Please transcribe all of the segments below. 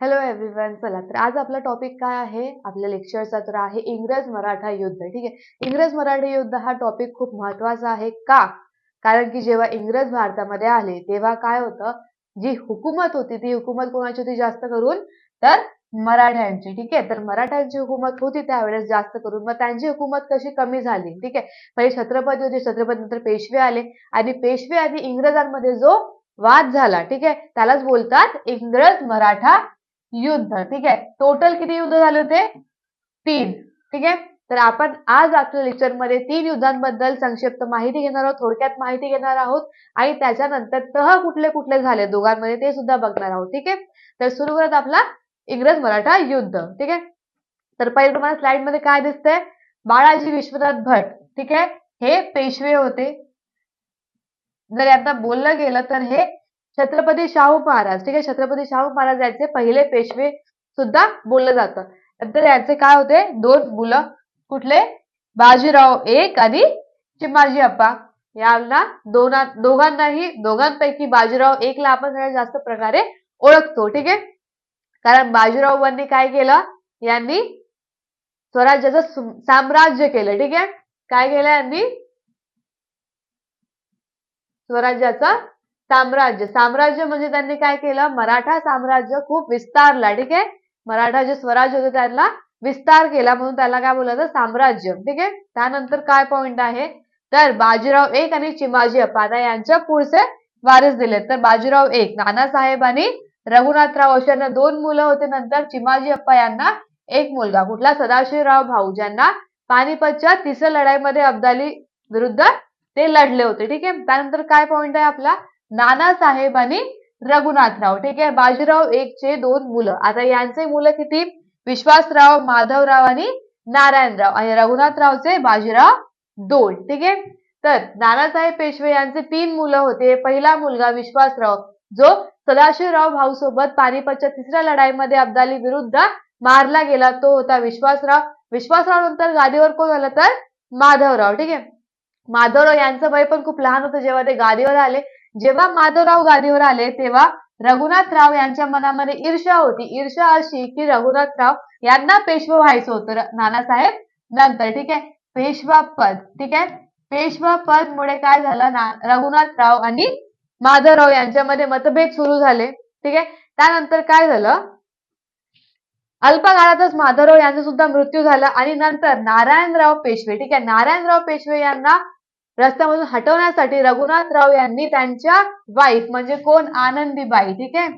Hello everyone चला तर आज आपला टॉपिक काय आहे? आपल्या लेक्चरचा तर आहे इंग्रज मराठा युद्ध ठीक आहे? इंग्रज मराठा युद्ध हा टॉपिक खूप महत्त्वाचा आहे का? कारण की जेव्हा इंग्रज भारतामध्ये आले तेव्हा काय होतं? जी हुकूमत होती ती हुकूमत कोणाची होती? जास्त करून तर मराठ्यांची ठीक आहे? तर मराठ्यांची हुकूमत होती त्यावेळेस जास्त करून. मग त्यांची हुकूमत कशी कमी झाली ठीक आहे? पहिले छत्रपती होते छत्रपती नंतर पेशवे आले. आणि पेशवे आणि इंग्रजांमध्ये जो वाद झाला ठीक आहे? त्यालाच बोलतात इंग्रज मराठा युद्ध ठीक आहे? टोटल किती युद्ध झाले होते? तीन ठीक आहे? तर आपण आज आपल्या लेक्चरमध्ये तीन युद्धांबद्दल संक्षिप्त माहिती घेणार आहोत थोडक्यात माहिती घेणार आहोत आणि त्याच्यानंतर तह कुठले कुठले झाले दोघांमध्ये ते सुद्धा बघणार आहोत ठीक आहे? तर सुरू करत आपला इंग्रज मराठा युद्ध ठीक आहे? तर पहिले तुम्हाला स्लाइडमध्ये काय दिसतंय? बाळाजी विश्वनाथ भट ठीक आहे? हे पेशवे होते. जर यांना बोललं गेलं तर हे छत्रपती शाहू महाराज ठीक आहे? छत्रपती शाहू महाराज यांचे पहिले पेशवे सुद्धा बोललं जातं. नंतर यांचे काय होते? दोन मुलं. कुठले? बाजीराव एक आणि चिमाजी अप्पा यांना दोना दोघांनाही दोघांपैकी बाजीराव एकला आपण सगळ्यात जास्त प्रकारे ओळखतो ठीक आहे? कारण बाजीरावांनी काय केलं? यांनी स्वराज्याचं साम्राज्य केलं ठीक आहे? काय केलं यांनी? स्वराज्याचं साम्राज्य. साम्राज्य म्हणजे त्यांनी काय केलं? मराठा साम्राज्य खूप विस्तारला ठीक आहे? मराठा जे स्वराज्य होते त्यांना विस्तार केला म्हणून त्याला काय बोलायचं? साम्राज्य. ठीक आहे? त्यानंतर काय पॉइंट आहे? तर बाजीराव एक आणि चिमाजी अप्पा यांच्या पुढचे वारस दिले तर बाजीराव एक नानासाहेब आणि रघुनाथराव अशा यांना दोन मुलं होते. नंतर चिमाजी अप्पा यांना एक मुलगा. कुठला? सदाशिवराव भाऊ ज्यांना पानिपतच्या तिसऱ्या लढाईमध्ये अब्दाली विरुद्ध ते लढले होते. ठीक आहे? त्यानंतर काय पॉइंट आहे आपला? नानासाहेब आणि रघुनाथराव. ठीक आहे बाजीराव एक चे दोन मुलं. आता यांचे मुलं किती? विश्वासराव माधवराव आणि नारायणराव. आणि रघुनाथरावचे बाजीराव दोन. ठीक आहे? तर नानासाहेब पेशवे यांचे तीन मुलं होते. पहिला मुलगा विश्वासराव जो सदाशिवराव भाऊ सोबत पानिपतच्या तिसऱ्या लढाईमध्ये अब्दाली विरुद्ध मारला गेला. तो होता विश्वासराव. विश्वासराव नंतर गादीवर कोण आलं तर? माधवराव. ठीक आहे? माधवराव यांचं वय पण खूप लहान होतं जेव्हा ते गादीवर आले. जेव्हा माधवराव गादीवर आले तेव्हा रघुनाथराव यांच्या मनामध्ये ईर्ष्या होती. ईर्ष्या अशी की रघुनाथराव यांना पेशवा व्हायचं होतं. नानासाहेब नंतर ठीक आहे. पेशवा पद ठीक आहे. पेशवा पद मुळे काय झालं? ना रघुनाथराव आणि माधवराव यांच्यामध्ये मतभेद सुरू झाले. ठीक आहे. त्यानंतर काय झालं? अल्पकाळातच माधवराव यांचा सुद्धा मृत्यू झाला आणि नंतर नारायणराव पेशवे ठीक आहे. नारायणराव पेशवे यांना रस्त्यामधून हटवण्यासाठी रघुनाथराव यांनी त्यांच्या वाईफ म्हणजे कोण? आनंदीबाई ठीक आहे?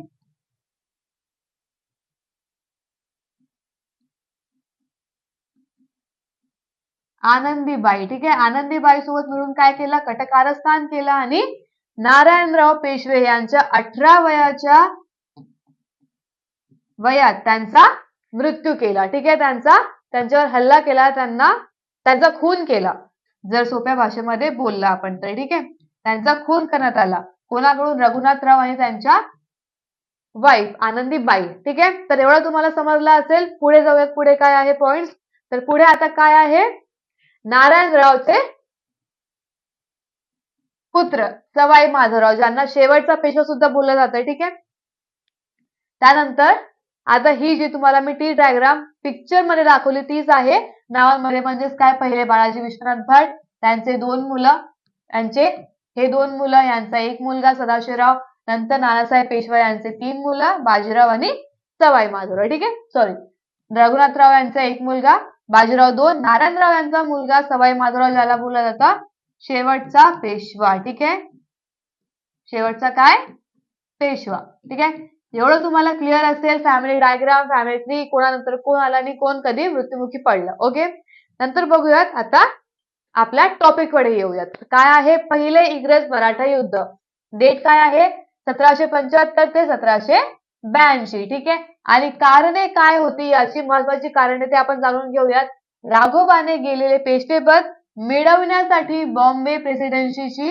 आनंदीबाई ठीक आहे? आनंदीबाई सोबत मिळून काय केलं? कटकारस्थान केलं आणि नारायणराव पेशवे यांच्या अठरा वयाच्या वयात त्यांचा मृत्यू केला ठीक आहे? त्यांचा त्यांच्यावर हल्ला केला त्यांना त्यांचा खून केला. जर सोप्या भाषेमध्ये बोलला आपण तर ठीक आहे? त्यांचा खून करण्यात आला. कोणाकडून? रघुनाथराव आणि त्यांच्या वाईफ आनंदीबाई. ठीक आहे? तर एवढं तुम्हाला समजलं असेल. पुढे जाऊयात. पुढे काय आहे पॉइंट तर पुढे आता काय आहे? नारायणरावचे पुत्र सवाई माधवराव ज्यांना शेवटचा पेशवा सुद्धा बोललं जातोय ठीक आहे? त्यानंतर आता ही जी तुम्हाला मी टी डायग्राम पिक्चरमध्ये दाखवली तीच आहे. नावांमध्ये म्हणजेच काय? पहिले बाळाजी विश्वनाथ भट त्यांचे दोन मुलं यांचे हे दोन मुलं यांचा एक मुलगा सदाशिवराव नंतर नानासाहेब पेशवा यांचे तीन मुलं बाजीराव आणि सवाई माधवराव ठीक आहे? सॉरी रघुनाथराव यांचा एक मुलगा बाजीराव दोन नारायणराव यांचा मुलगा सवाई माधवराव ज्याला बोलला जातो शेवटचा पेशवा. ठीक आहे? शेवटचा काय? पेशवा. ठीक आहे? एवढं तुम्हाला क्लिअर असेल फॅमिली डायग्राम फॅमिली ट्री कोणानंतर कोण आला आणि कोण कधी मृत्युमुखी पडलं. ओके नंतर बघूयात आता आपल्या टॉपिककडे येऊयात. काय आहे पहिले इंग्रज मराठा युद्ध? डेट काय आहे? सतराशे पंच्याहत्तर ते सतराशे ब्याऐंशी. ठीक आहे? आणि कारणे काय होती याची महत्वाची कारणे ते आपण जाणून घेऊयात. राघोबाने गेलेले पेशवेपद मिळवण्यासाठी बॉम्बे प्रेसिडेन्सीची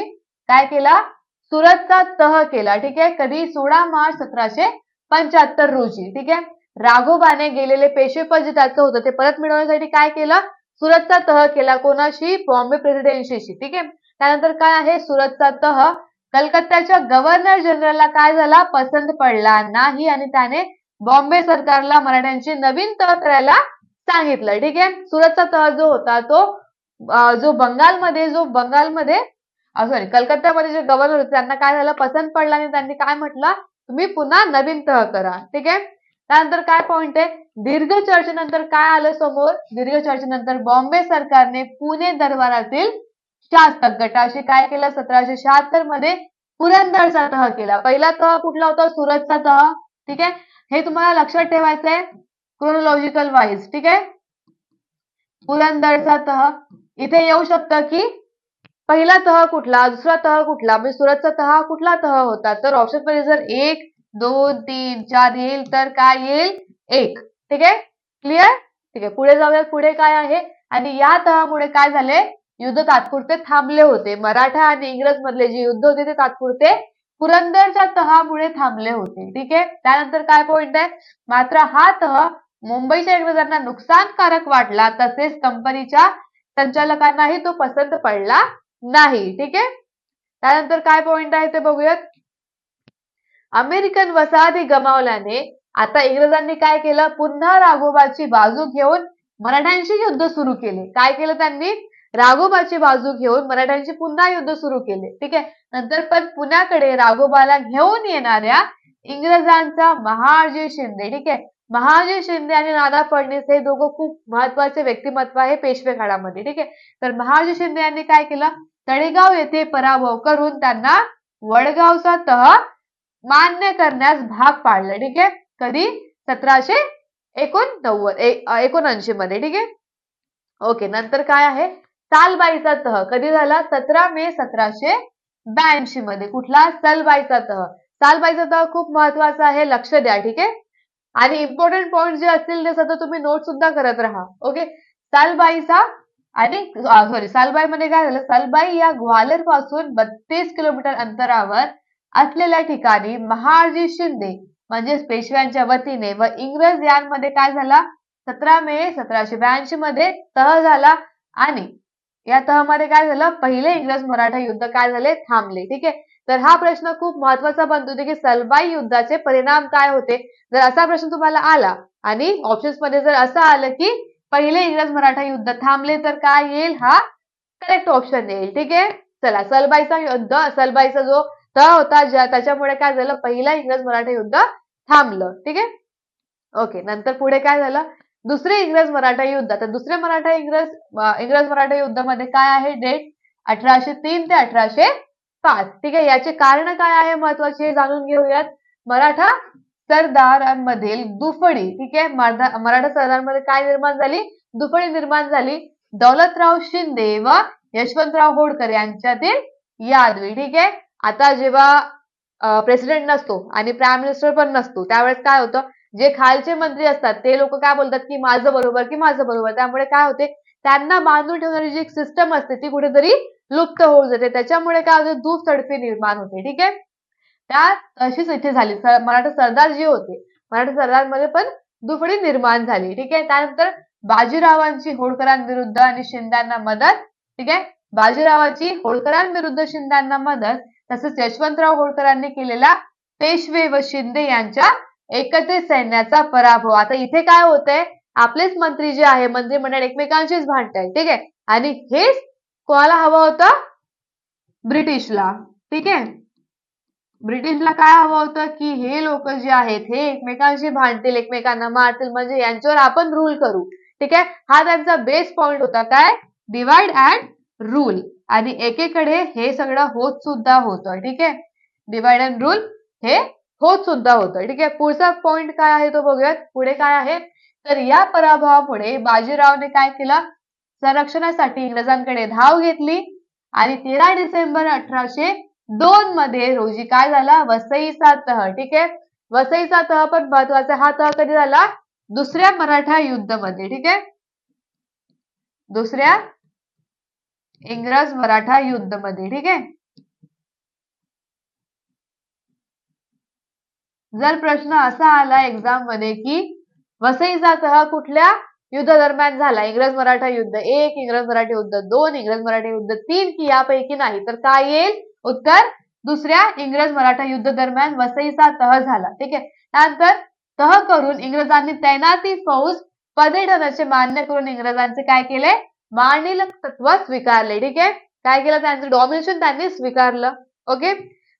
काय केला? सुरतचा तह केला ठीक आहे? कधी? सोळा मार्च सतराशे पंच्याहत्तर रोजी ठीक आहे? राघोबाने गेलेले पेशवेपद जे त्याचं होतं ते परत मिळवण्यासाठी काय केलं? सुरतचा तह केला कोणाशी? बॉम्बे प्रेसिडेन्सीशी ठीक आहे? त्यानंतर काय आहे? सुरतचा तह कलकत्त्याच्या गव्हर्नर जनरलला काय झाला? पसंत पडला नाही आणि त्याने बॉम्बे सरकारला मराठ्यांची नवीन तह करायला सांगितलं ठीक आहे? सुरतचा तह जो होता तो जो बंगालमध्ये जो बंगालमध्ये सॉरी कलकत्त्यामध्ये जे गव्हर्नर होते त्यांना काय झालं? पसंत पडला आणि त्यांनी काय म्हटलं? तुम्ही पुन्हा नवीन तह करा. ठीक आहे? त्यानंतर काय पॉइंट आहे? दीर्घ चर्चेनंतर काय आलं समोर? दीर्घ चर्चेनंतर बॉम्बे सरकारने पुणे दरबारातील शासक गटाशी काय केलं? सतराशे शहात्तरमध्ये पुरंदरचा तह केला. पहिला तह कुठला होता? सुरतचा तह. ठीक आहे? हे तुम्हाला लक्षात ठेवायचं आहे क्रोनॉलॉजिकल वाईज ठीक आहे? पुरंदरचा तह. इथे येऊ शकतं की पहिला तह कुठला दुसरा तह कुठला म्हणजे सुरतचा तह कुठला तह होता? तर ऑप्शनमध्ये जर एक दोन तीन चार येईल तर काय येईल? एक. ठीक आहे? क्लिअर ठीक आहे. पुढे जाऊया. पुढे काय आहे? आणि या तहामुळे काय झाले? युद्ध तात्पुरते थांबले होते. मराठा आणि इंग्रज मधले जे युद्ध होते ते तात्पुरते पुरंदरच्या तहामुळे थांबले होते. ठीक आहे? त्यानंतर काय पॉइंट आहे? मात्र हा तह मुंबईच्या इंग्रजांना नुकसानकारक वाटला. तसेच कंपनीच्या संचालकांनाही तो पसंत पडला नाही ठीक आहे? त्यानंतर काय पॉइंट आहे ते बघूयात. अमेरिकन वसाहती गमावल्याने आता इंग्रजांनी काय केलं? पुन्हा राघोबाची बाजू घेऊन मराठ्यांशी युद्ध सुरू केले. काय केलं त्यांनी? राघोबाची बाजू घेऊन मराठ्यांशी पुन्हा युद्ध सुरू केले. ठीक आहे? नंतर पण पुण्याकडे राघोबाला घेऊन येणाऱ्या इंग्रजांचा महाजी शिंदे. ठीक आहे? महाजी शिंदे आणि नाना फडणीस हे दोघं खूप महत्त्वाचे व्यक्तिमत्व आहे पेशवे काळामध्ये ठीक आहे? तर महाजी शिंदे यांनी काय केलं? तळेगाव येथे पराभव करून त्यांना वडगावचा तह मान्य करण्यास भाग पाडलं ठीक आहे? कधी? सतराशे एकोणनव्वद एकोणऐंशी मध्ये ठीक आहे? ओके नंतर काय आहे? सालबाईचा तह. कधी झाला? सतरा मे सतराशे ब्याऐंशी मध्ये. कुठला? सलबाईचा तह. सालबाईचा तह खूप महत्त्वाचा आहे लक्ष द्या ठीक आहे? आणि इम्पॉर्टंट पॉईंट जे असतील ते सतत तुम्ही नोट सुद्धा करत राहा. ओके सालबाईचा आणि सॉरी सालबाई मध्ये काय झालं? सालबाई या ग्वालेरपासून बत्तीस किलोमीटर अंतरावर असलेल्या ठिकाणी महाजी शिंदे म्हणजेच पेशव्यांच्या वतीने व इंग्रज यांमध्ये काय झाला? सतरा मे सतराशे ब्याऐंशी मध्ये तह झाला आणि या तहमध्ये काय झालं? पहिले इंग्रज मराठा युद्ध काय झाले? थांबले. ठीक आहे? तर हा प्रश्न खूप महत्त्वाचा बनतो. की सलबाई युद्धाचे परिणाम काय होते? जर असा प्रश्न तुम्हाला आला आणि ऑप्शन्समध्ये जर असं आलं की पहिले इंग्रज मराठा युद्ध थांबले तर काय येईल? हा करेक्ट ऑप्शन येईल. ठीक आहे? चला सलबाईचा युद्ध सलबाईचा जो तह होता ज्या त्याच्यामुळे काय झालं? पहिला इंग्रज मराठा युद्ध थांबलं. ठीक आहे? ओके नंतर पुढे काय झालं? दुसरे इंग्रज मराठा युद्ध. तर दुसरे मराठा इंग्रज इंग्रज मराठा युद्धामध्ये काय आहे? डेट अठराशे तीन ते अठराशे पाच ठीक आहे याचे कारण काय आहे महत्त्वाचे हे जाणून घेऊयात. मराठा सरदारांमधील दुफडी ठीक आहे मराठा सरदारांमध्ये काय निर्माण झाली? दुफडी निर्माण झाली. दौलतराव शिंदे व यशवंतराव होडकर यांच्यातील यादवी ठीक आहे. आता जेव्हा प्रेसिडेंट नसतो आणि प्राईम मिनिस्टर पण नसतो त्यावेळेस काय होतं? जे खालचे मंत्री असतात ते लोक काय बोलतात? की माझं बरोबर की माझं बरोबर. त्यामुळे काय होते? त्यांना बांधून ठेवणारी जी सिस्टम असते ती कुठेतरी लुप्त होऊन जाते. त्याच्यामुळे काय होते? दूध निर्माण होते. ठीक आहे? त्या तशीच इथे झाली. मराठा सरदार जे होते मराठा सरदारमध्ये पण दुफडी निर्माण झाली. ठीक आहे? त्यानंतर बाजीरावांची होळकरांविरुद्ध आणि शिंद्यांना मदत. ठीक आहे? बाजीरावाची होळकरांविरुद्ध शिंद्यांना मदत. तसंच यशवंतराव होळकरांनी केलेला पेशवे व शिंदे यांच्या एकत्रित सैन्याचा पराभव. आता इथे काय होतंय? आपलेच मंत्री जे आहे मंत्रिमंडळ एकमेकांशीच आहे ठीक आहे? आणि हेच कोणाला हवं होतं? ब्रिटिशला. ठीक आहे? ब्रिटिशला काय हवं होतं? की हे लोक जे आहेत हे एकमेकांशी भांडतील एकमेकांना मारतील म्हणजे यांच्यावर आपण रूल करू. ठीक आहे? हा त्यांचा बेस पॉइंट होता. काय? डिवाइड अँड रूल आणि एकेकडे हे सगळं होत सुद्धा होतं ठीक आहे? डिवाइड अँड रूल हे होत सुद्धा होतं ठीक आहे? पुढचा पॉइंट काय आहे तो बघूयात. पुढे काय आहे? तर या पराभवामुळे बाजीरावने काय केलं? संरक्षणासाठी इंग्रजांकडे धाव घेतली आणि तेरा डिसेंबर अठराशे दोन मध्ये रोजी काय झाला? वसईचा तह ठीक आहे? वसईचा तह पण महत्त्वाचा हा तह कधी झाला? दुसऱ्या मराठा युद्धामध्ये ठीक आहे? दुसऱ्या इंग्रज मराठा युद्धमध्ये ठीक आहे? जर प्रश्न असा आला एक्झाममध्ये की वसईचा तह कुठल्या युद्ध दरम्यान झाला. इंग्रज मराठा युद्ध एक इंग्रज मराठी युद्ध दोन इंग्रज मराठी युद्ध तीन की यापैकी नाही. तर काय येईल? उत्तर दुसऱ्या इंग्रज मराठा युद्ध दरम्यान वसईचा तह झाला. ठीक आहे? त्यानंतर तह करून इंग्रजांनी तैनाती फौज पदेठनाचे मान्य करून इंग्रजांचे काय केले? मांडील तत्व स्वीकारले. ठीक आहे? काय केलं त्यांचं डॉमिनेशन त्यांनी स्वीकारलं. ओके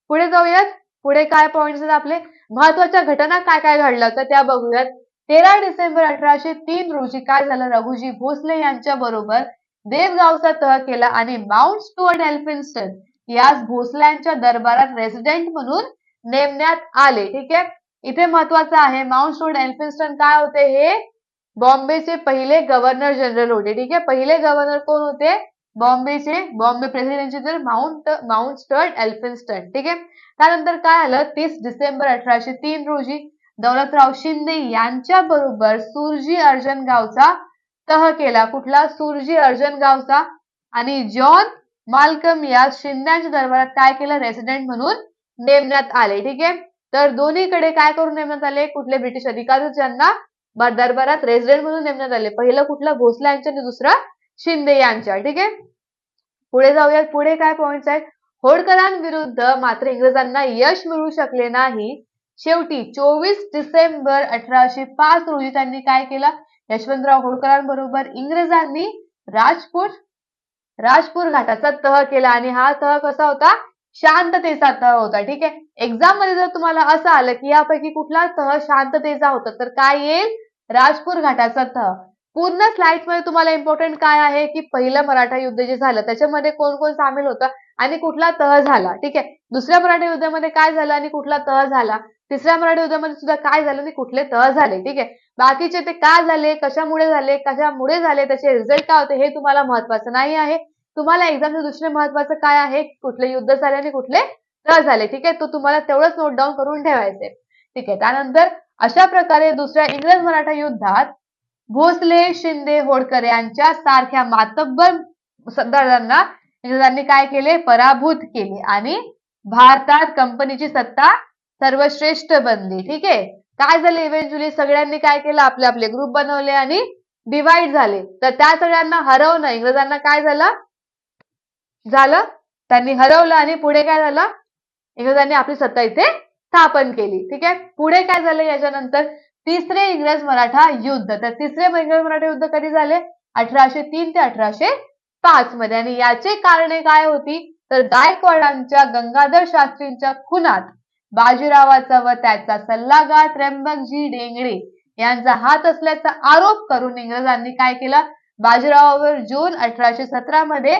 पुढे जाऊयात. पुढे काय पॉइंट्स आहेत आपले? महत्त्वाच्या घटना काय काय घडलं? तर त्या बघूयात. तेरा डिसेंबर अठराशे तीन रोजी काय झालं? रघुजी भोसले यांच्या बरोबर देवगावचा तह केला आणि माउंट स्टुअर्ट एल्फिन्स्टन यास भोसल्यांच्या दरबारात रेसिडेंट म्हणून नेमण्यात आले. ठीक आहे? इथे महत्वाचं आहे माउंट स्टुअर्ट एल्फिन्स्टन काय होते? हे बॉम्बेचे पहिले गव्हर्नर जनरल होते. ठीक आहे? पहिले गव्हर्नर कोण होते? बॉम्बेचे बॉम्बे प्रेसिडेंटचे तर माउंट माउंट स्टर्ट एल्फिन्स्टन ठीक आहे? त्यानंतर काय आलं? तीस डिसेंबर अठराशे तीन रोजी दौलतराव शिंदे यांच्या बरोबर सुरजी अर्जनगावचा तह केला. कुठला? सुरजी अर्जनगावचा. आणि जॉन मालकम या शिंद्यांच्या दरबारात काय केलं? रेसिडेंट म्हणून नेमण्यात आले. ठीक आहे? तर दोन्हीकडे काय करून नेमण्यात आले? कुठले ब्रिटिश अधिकारी ज्यांना दरबारात रेसिडेंट म्हणून नेमण्यात आले? पहिलं कुठलं? भोसले यांच्या आणि दुसरं शिंदे यांच्या. ठीक आहे? पुढे जाऊयात. पुढे काय पॉइंट्स आहेत? होडकरांविरुद्ध मात्र इंग्रजांना यश मिळू शकले नाही. शेवटी चोवीस डिसेंबर अठराशे पाच रोजी त्यांनी काय केलं? यशवंतराव होळकरांबरोबर इंग्रजांनी राजपूर राजपूर घाटाचा तह केला. आणि हा तह कसा होता? शांततेचा तह होता. ठीक आहे? एक्झाममध्ये जर तुम्हाला असं आलं की यापैकी कुठला तह शांततेचा होता तर काय येईल? राजपूर घाटाचा तह. पूर्ण स्लाइडमध्ये तुम्हाला इम्पॉर्टंट काय आहे? की पहिलं मराठा युद्ध जे झालं त्याच्यामध्ये कोण कोण सामील होतं आणि कुठला तह झाला? ठीक आहे? दुसऱ्या मराठा युद्धामध्ये काय झालं आणि कुठला तह झाला? तिसऱ्या मराठी युद्धामध्ये सुद्धा काय झालं आणि कुठले तह झाले ठीक आहे? बाकीचे ते का झाले कशामुळे झाले कशामुळे झाले त्याचे रिझल्ट काय होते हे तुम्हाला महत्वाचं नाही आहे. तुम्हाला एक्झामचं दुसरे महत्वाचं काय आहे कुठले युद्ध झाले आणि कुठले तह झाले ठीक आहे? तो तुम्हाला तेवढंच नोट डाऊन करून ठेवायचे ठीक आहे त्यानंतर अशा प्रकारे दुसऱ्या इंग्रज मराठा युद्धात भोसले शिंदे होडकर यांच्या सारख्या मातब्बर सरदारांना इंग्रजांनी काय केले? पराभूत केले आणि भारतात कंपनीची सत्ता सर्वश्रेष्ठ बनली ठीक आहे? काय झाले इव्हेंच्युअली सगळ्यांनी काय केलं? आपले आपले ग्रुप बनवले आणि डिवाइड झाले. तर त्या सगळ्यांना हरवणं. इंग्रजांना काय झालं? झालं? त्यांनी हरवलं आणि पुढे काय झालं? इंग्रजांनी आपली सत्ता इथे स्थापन केली. ठीक आहे? पुढे काय झालं याच्यानंतर? तिसरे इंग्रज मराठा युद्ध. तर तिसरे इंग्रज मराठा युद्ध कधी झाले? अठराशे तीन ते अठराशे पाच मध्ये. आणि याचे कारणे काय होती? तर गायकवाडांच्या गंगाधर शास्त्रींच्या खुनात बाजीरावाचा व त्याचा सल्लागार त्र्यंबकजी डेंगळे यांचा हात असल्याचा आरोप करून इंग्रजांनी काय केलं? बाजीरावावर जून अठराशे सतरा मध्ये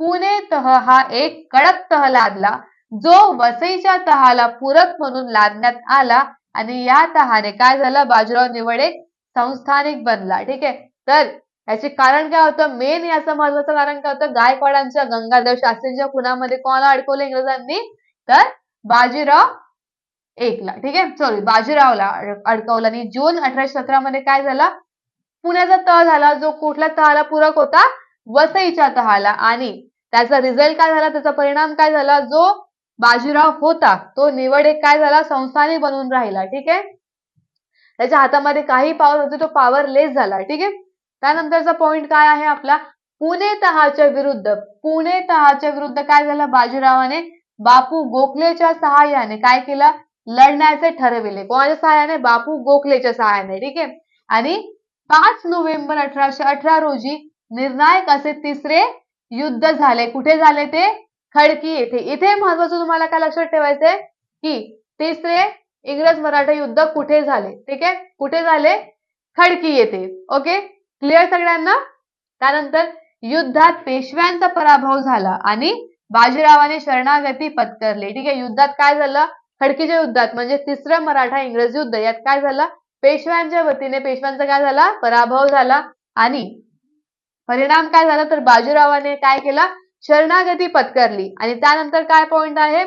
पुणे तह हा एक कडक तह लादला. जो वसईच्या तहाला पूरक म्हणून लादण्यात आला आणि या तहाने काय झालं? बाजीराव निवड एक संस्थानिक बनला. ठीक आहे? तर याचे कारण काय होतं? मेन याचं महत्वाचं कारण काय होतं? गायकवाडांच्या गंगाधर शास्त्रींच्या खुनामध्ये कोणाला अडकवलं इंग्रजांनी? तर बाजीराव एकला. ठीक आहे? सॉरी बाजीरावला अडकवला अडकवलं आणि जून अठराशे सतरा मध्ये काय झाला? पुण्याचा तह झाला जो कुठल्या तहाला पूरक होता? वसईच्या तहाला आणि त्याचा रिझल्ट काय झाला? त्याचा परिणाम काय झाला? जो बाजीराव होता तो निवड एक काय झाला? संस्थानी बनून राहिला. ठीक आहे? त्याच्या हातामध्ये काही पावर होते तो पॉवर लेस झाला. ठीक आहे? त्यानंतरचा पॉइंट काय आहे आपला? पुणे तहाच्या विरुद्ध. पुणे तहाच्या विरुद्ध काय झालं? बाजीरावाने बापू गोखलेच्या सहाय्याने काय केलं? लढण्याचे ठरविले. कोणाच्या सहाय्याने? बापू गोखलेच्या सहाय्याने. ठीक आहे? आणि पाच नोव्हेंबर अठराशे अठरा रोजी निर्णायक असे तिसरे युद्ध झाले. कुठे झाले ते? खडकी येथे. इथे महत्वाचं तुम्हाला काय लक्षात ठेवायचंय? की तिसरे इंग्रज मराठा युद्ध कुठे झाले? ठीक आहे? कुठे झाले? खडकी येथे. ओके? क्लिअर सगळ्यांना? त्यानंतर युद्धात पेशव्यांचा पराभव झाला आणि बाजीरावाने शरणागती पत्करली. ठीक आहे? युद्धात काय झालं? खडकीच्या युद्धात म्हणजे तिसरं मराठा इंग्रज युद्ध यात काय झालं? पेशव्यांच्या वतीने पेशव्यांचा काय झाला? पराभव झाला. आणि परिणाम काय झाला? तर बाजीरावाने काय केला? शरणागती पत्करली. आणि त्यानंतर काय पॉइंट आहे?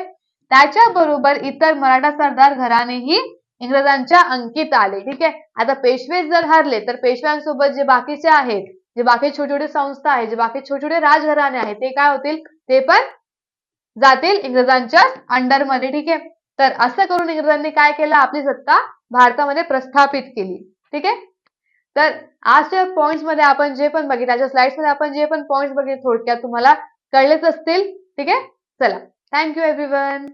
त्याच्याबरोबर इतर मराठा सरदार घराणेही इंग्रजांच्या अंकित आले. ठीक आहे? आता पेशवे जर हरले तर पेशव्यांसोबत जे बाकीचे आहेत जे बाकी छोटे छोटे संस्था आहेत जे बाकी छोटे छोटे राजघराणे आहेत ते काय होतील? ते पण जातील इंग्रजांच्या अंडरमध्ये. ठीक आहे? तर असं करून इंग्रजांनी काय केलं? आपली सत्ता भारतामध्ये प्रस्थापित केली. ठीक आहे? तर आजच्या पॉइंट्समध्ये आपण जे पण बघितलं त्याच्या स्लाइड्समध्ये आपण जे पण पॉईंट्स बघितले थोडक्यात तुम्हाला कळलेच असतील. ठीक आहे? चला. Thank you everyone